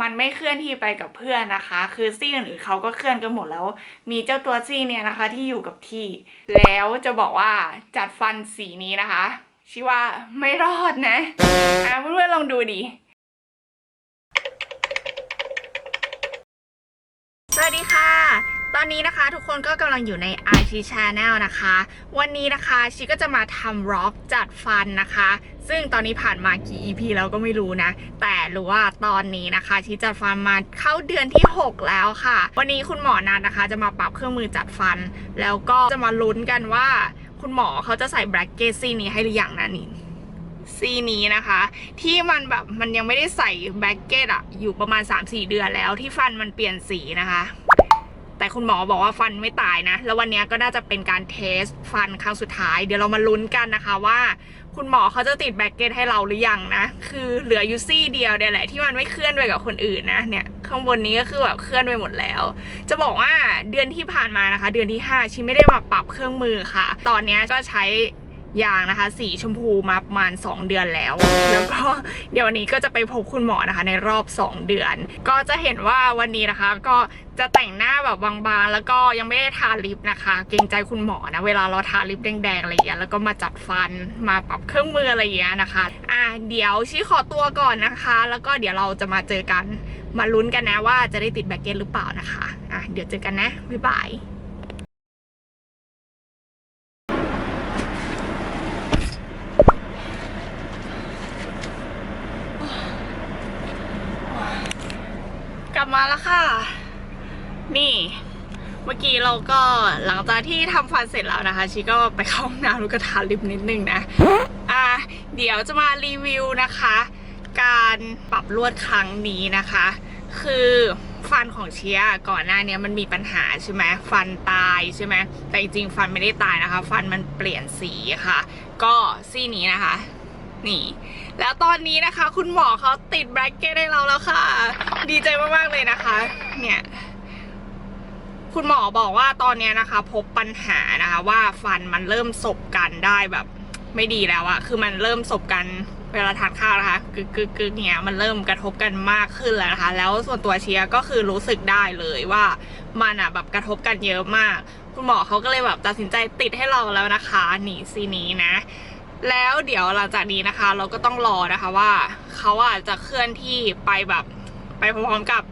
มันไม่เคลื่อนที่ไปกับเพื่อนนะคะ คือซี่อื่นๆเขาก็เคลื่อนกันหมดแล้ว มีเจ้าตัวซี่เนี่ยนะคะที่อยู่กับที่ แล้วจะบอกว่าจัดฟันสีนี้นะคะชื่อว่าไม่รอดนะอะเพื่อนๆลองดูดิสวัสดีค่ะ ตอนนี้นะคะทุกคนก็กำลังอยู่ใน IT Channel นะคะ วันนี้นะคะชิก็จะมาทำร็อกจัดฟันนะคะ ซึ่งตอนนี้ผ่านมากี่ EP แล้วก็ไม่รู้นะ แต่รู้ว่าตอนนี้นะคะชิจัดฟันมาเข้าเดือนที่ 6 แล้วค่ะ วันนี้คุณหมอนัดนะคะ จะมาปรับเครื่องมือจัดฟัน แล้วก็จะมาลุ้นกันว่า คุณหมอเขาจะใส่แบล็กเกซี่นี้ให้หรือยังนะนี่ซีนี้นะคะ ที่มันแบบมันยังไม่ได้ใส่แบ็กเก็ตอะอยู่ประมาณ 3-4 เดือนแล้วที่ฟันมันเปลี่ยนสีนะคะ แต่คุณหมอบอกว่าฟันไม่ตายนะ แล้ววันนี้ก็น่าจะเป็นการเทสฟันครั้งสุดท้าย เดี๋ยวเรามาลุ้นกันนะคะว่า คุณหมอเขาจะติดแบ็กเก็ตให้เราหรือยังนะ คือเหลืออยู่ซี่เดียวเดียวแหละที่มันไม่เคลื่อนไปกับคนอื่นนะ เนี่ยข้างบนนี้ก็คือแบบเคลื่อนไปหมดแล้ว จะบอกว่าเดือนที่ผ่านมานะคะ เดือนที่ 5ชิไม่ได้มาปรับเครื่องมือค่ะ ตอนนี้ก็ใช้ ยางนะคะ สีชมพูมาประมาณ 2 เดือนแล้ว แล้วก็เดี๋ยววันนี้ก็จะไปพบคุณหมอนะคะในรอบ 2 เดือน ก็จะเห็นว่าวันนี้นะคะ ก็จะแต่งหน้าแบบบางๆ แล้วก็ยังไม่ได้ทาลิปนะคะ เกรงใจคุณหมอนะ เวลาเราทาลิปแดงๆอะไรอย่างเงี้ยแล้วก็มาจัดฟันมาปรับเครื่องมืออะไรอย่างเงี้ยนะคะอะเดี๋ยวชี้ขอตัวก่อนนะคะ แล้วก็เดี๋ยวเราจะมาเจอกันมาลุ้นกันนะว่าจะได้ติดแบ็กเก็ตหรือเปล่านะคะอะเดี๋ยวเจอกันนะบ๊ายบาย กลับมาแล้วค่ะ นี่ เมื่อกี้เราก็หลังจากที่ทำฟันเสร็จแล้วนะคะ ชีก็ไปเข้าห้องน้ำแล้วก็ทาลิปนิดนึงนะ อะเดี๋ยวจะมารีวิวนะคะ การปรับลวดครั้งนี้นะคะ คือฟันของเชียก่อนหน้าเนี้ยมันมีปัญหาใช่ไหมฟันตายใช่ไหมแต่จริงๆฟันไม่ได้ตายนะคะ ฟันมันเปลี่ยนสีค่ะ ก็ซี่นี้นะคะ นี่ แล้วตอนนี้นะคะ คุณหมอเขาติดแบรกเก็ตให้เราแล้วค่ะ ดีใจมาก ๆ เลยนะคะ เนี่ย คุณหมอบอกว่าตอนนี้นะคะ พบปัญหานะคะว่าฟันมันเริ่มสบกันได้แบบ ไม่ดีแล้วอะคือมันเริ่มสบกันเวลาทานข้าวนะคะกึกกึกกึกเนี่ยมันเริ่มกระทบกันมากขึ้นแล้วนะคะ แล้วส่วนตัวเชียร์ก็คือรู้สึกได้เลยว่ามันอะแบบกระทบกันเยอะมาก คุณหมอเขาก็เลยแบบตัดสินใจติดให้เราแล้วนะคะ หนีซีนี้นะ แล้วเดี๋ยวหลังจากนี้นะคะ เราก็ต้องรอนะคะว่าเขาอาจจะเคลื่อนที่ไปแบบไปพร้อมๆกับ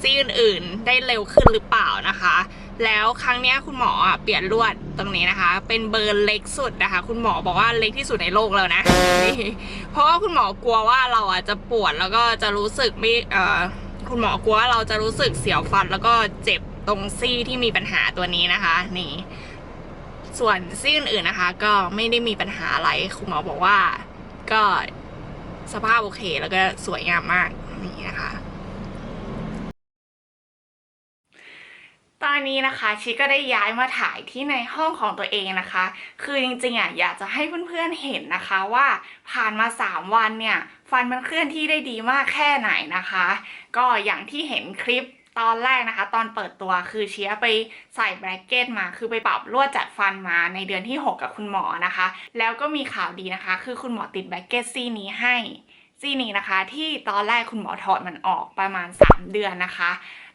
ซี่อื่นๆ ได้เร็วขึ้นหรือเปล่านะคะ แล้วครั้งนี้คุณหมอเปลี่ยนลวดตรงนี้นะคะ เป็นเบอร์เล็กสุดนะคะ คุณหมอบอกว่าเล็กที่สุดในโลกแล้วนะนี่เพราะว่าคุณหมอกลัวว่าเราอะจะปวดแล้วก็จะรู้สึกไม่เอ่อคุณหมอกลัวว่าเราจะรู้สึกเสียวฟันแล้วก็เจ็บตรงซี่ที่มีปัญหาตัวนี้นะคะ นี่ ส่วนซี่อื่นๆนะคะ ก็ไม่ได้มีปัญหาอะไรคุณหมอบอกว่าก็สภาพโอเคแล้วก็สวยงามมากนี่นะคะ ตอนนี้นะคะชิก็ได้ย้ายมาถ่ายที่ในห้องของตัวเองนะคะ คือจริงๆอะอยากจะให้เพื่อนๆเห็นนะคะว่าผ่านมา 3 วันเนี่ย ฟันมันเคลื่อนที่ได้ดีมากแค่ไหนนะคะ ก็อย่างที่เห็นคลิป ตอนแรกนะคะ ตอนเปิดตัวคือเชียไปใส่แบรกเกตมา คือไปปรับลวดจัดฟันมาในเดือนที่ 6 กับคุณหมอนะคะ แล้วก็มีข่าวดีนะคะ คือคุณหมอติดแบรกเกตซี่นี้ให้ซี่นี้นะคะ ที่ตอนแรกคุณหมอถอดมันออกประมาณ 3 เดือนนะคะ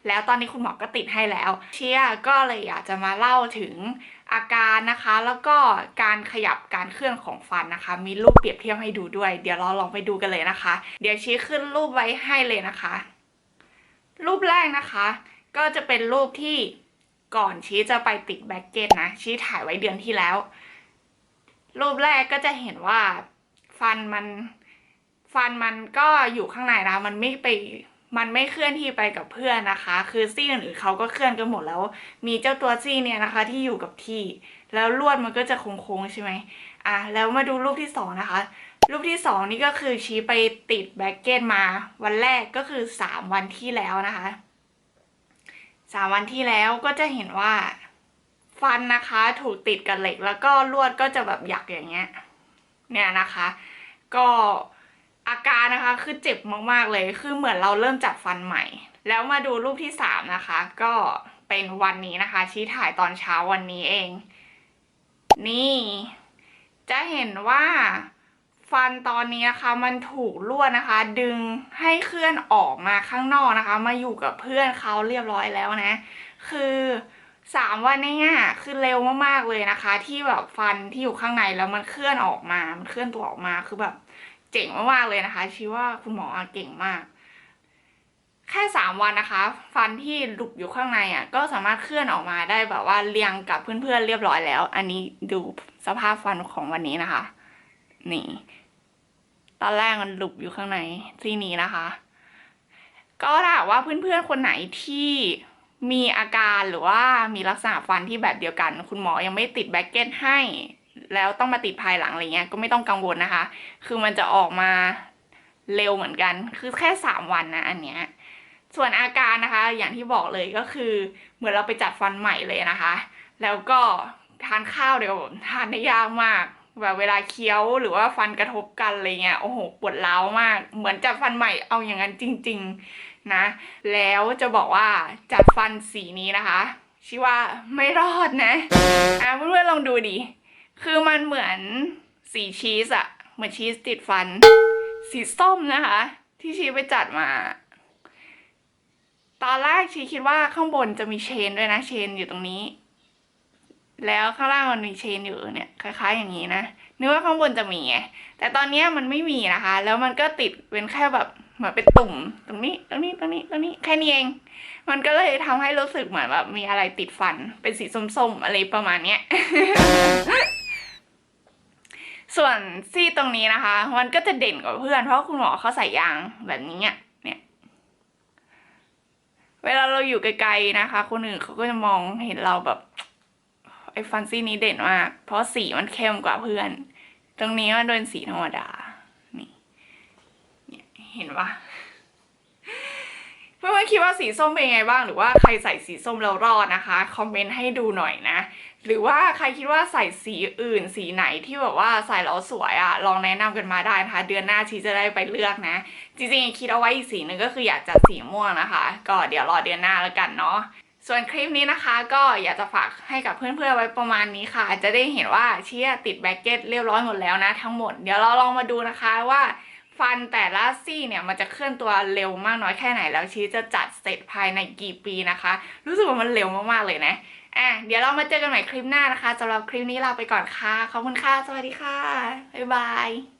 แล้วตอนนี้คุณหมอก็ติดให้แล้ว เชียก็เลยอยากจะมาเล่าถึงอาการนะคะ แล้วก็การขยับการเคลื่อนของฟันนะคะ มีรูปเปรียบเทียบให้ดูด้วย เดี๋ยวเราลองไปดูกันเลยนะคะ เดี๋ยวชี้ขึ้นรูปไว้ให้เลยนะคะ รูปแรกนะคะ ก็จะเป็นรูปที่ก่อนชี้จะไปติดแบ็กเก็ตนะ ชี้ถ่ายไว้เดือนที่แล้ว รูปแรกก็จะเห็นว่าฟันมันฟันมันก็อยู่ข้างในนะมันไม่ไปมันไม่เคลื่อนที่ไปกับเพื่อนนะคะ คือซี่อื่นๆเขาก็เคลื่อนกันหมดแล้ว มีเจ้าตัวซี่เนี่ยนะคะ ที่อยู่กับที่ แล้วลวดมันก็จะโค้งๆใช่ไหมอะแล้วมาดูรูปที่สองนะคะ รูปที่สองนี่ก็คือชี้ไปติดแบ็กเก็ตมาวันแรกก็คือสามวันที่แล้วนะคะสามวันที่แล้วก็จะเห็นว่าฟันนะคะถูกติดกับเหล็กแล้วก็ลวดก็จะแบบหยักอย่างเงี้ยเนี่ยนะคะ ก็อาการนะคะคือเจ็บมากๆเลยคือเหมือนเราเริ่มจัดฟันใหม่ แล้วมาดูรูปที่สามนะคะ ก็เป็นวันนี้นะคะ ชี้ถ่ายตอนเช้าวันนี้เอง นี่ จะเห็นว่า ฟันตอนนี้นะคะมันถูกลวดนะคะ ดึงให้เคลื่อนออกมาข้างนอกนะคะ มาอยู่กับเพื่อนเขาเรียบร้อยแล้วนะ คือสามวันนี้คือเร็วมากๆเลยนะคะ ที่แบบฟันที่อยู่ข้างในแล้วมันเคลื่อนออกมา มันเคลื่อนตัวออกมาคือแบบเจ๋งมากๆเลยนะคะชี้ว่าคุณหมอเก่งมาก แค่สามวันนะคะ ฟันที่หลุดอยู่ข้างในอะก็สามารถเคลื่อนออกมาได้แบบว่าเรียงกับเพื่อนๆเรียบร้อยแล้ว อันนี้ดูสภาพฟันของวันนี้นะคะ นี่ ตอนแรกมันหลุบอยู่ข้างในที่นี้นะคะ ก็ถ้าว่าเพื่อนๆคนไหนที่มีอาการหรือว่ามีลักษณะฟันที่แบบเดียวกัน คุณหมอยังไม่ติดแบ็กเก็ตให้ แล้วต้องมาติดภายหลังอะไรเงี้ยก็ไม่ต้องกังวลนะคะ คือมันจะออกมาเร็วเหมือนกัน คือแค่สามวันนะอันเนี้ยส่วนอาการนะคะ อย่างที่บอกเลยก็คือ เหมือนเราไปจัดฟันใหม่เลยนะคะ แล้วก็ทานข้าวเดี๋ยวทานได้ยากมาก แบบเวลาเคี้ยวหรือว่าฟันกระทบกันอะไรเงี้ยโอ้โหปวดร้าวมาก เหมือนจัดฟันใหม่เอาอย่างนั้นจริง ๆนะ แล้วจะบอกว่าจัดฟันสีนี้นะคะชิว่าไม่รอดนะอะเพื่อนๆลองดูดิคือมันเหมือนสีชีสอะเหมือนชีสติดฟัน สีส้มนะคะ ที่ชีไปจัดมา ตอนแรกชีคิดว่าข้างบนจะมีเชนด้วยนะเชนอยู่ตรงนี้ แล้วข้างล่างมันมีเชนอยู่เนี่ยคล้ายๆอย่างนี้นะนึกว่าข้างบนจะมีไงแต่ตอนนี้มันไม่มีนะคะ แล้วมันก็ติดเป็นแค่แบบเหมือนเป็นตุ่มตรงนี้ตรงนี้ตรงนี้ตรงนี้แค่นี้เอง มันก็เลยทำให้รู้สึกเหมือนแบบมีอะไรติดฟันเป็นสีส้มๆอะไรประมาณเนี้ยส่วนซี่ตรงนี้นะคะ มันก็จะเด่นกว่าเพื่อน เพราะคุณหมอเขาใส่ยางแบบนี้เนี่ยเวลาเราอยู่ไกลๆนะคะ คนอื่นเขาก็จะมองเห็นเราแบบ ไอ้ฟันซี่นี้เด่นมาก เพราะสีมันเข้มกว่าเพื่อน ตรงนี้มันโดนสีธรรมดา นี่เห็นปะเพื่อนๆคิดว่าสีส้มเป็นไงบ้าง หรือว่าใครใส่สีส้มแล้วรอดนะคะ คอมเมนต์ให้ดูหน่อยนะ หรือว่าใครคิดว่าใส่สีอื่น สีไหนที่แบบว่าใส่แล้วสวยอะลองแนะนำกันมาได้นะคะ เดือนหน้าชีจะได้ไปเลือกนะ จริงๆคิดเอาไว้อีกสีหนึ่งก็คืออยากจัดสีม่วงนะคะ ก็เดี๋ยวรอเดือนหน้าแล้วกันเนาะ ส่วนคลิปนี้นะคะ ก็อยากจะฝากให้กับเพื่อนๆไว้ประมาณนี้ค่ะ จะได้เห็นว่าเชียติดแบ็กเก็ตเรียบร้อยหมดแล้วนะทั้งหมด เดี๋ยวเราลองมาดูนะคะว่าฟันแต่ละซี่เนี่ยมันจะเคลื่อนตัวเร็วมากน้อยแค่ไหนแล้วชีจะจัดเสร็จภายในกี่ปีนะคะ รู้สึกว่ามันเร็วมากๆเลยนะอะเดี๋ยวเรามาเจอกันใหม่คลิปหน้านะคะสำหรับคลิปนี้ลาไปก่อนค่ะ ขอบคุณค่ะ สวัสดีค่ะ บ๊ายบาย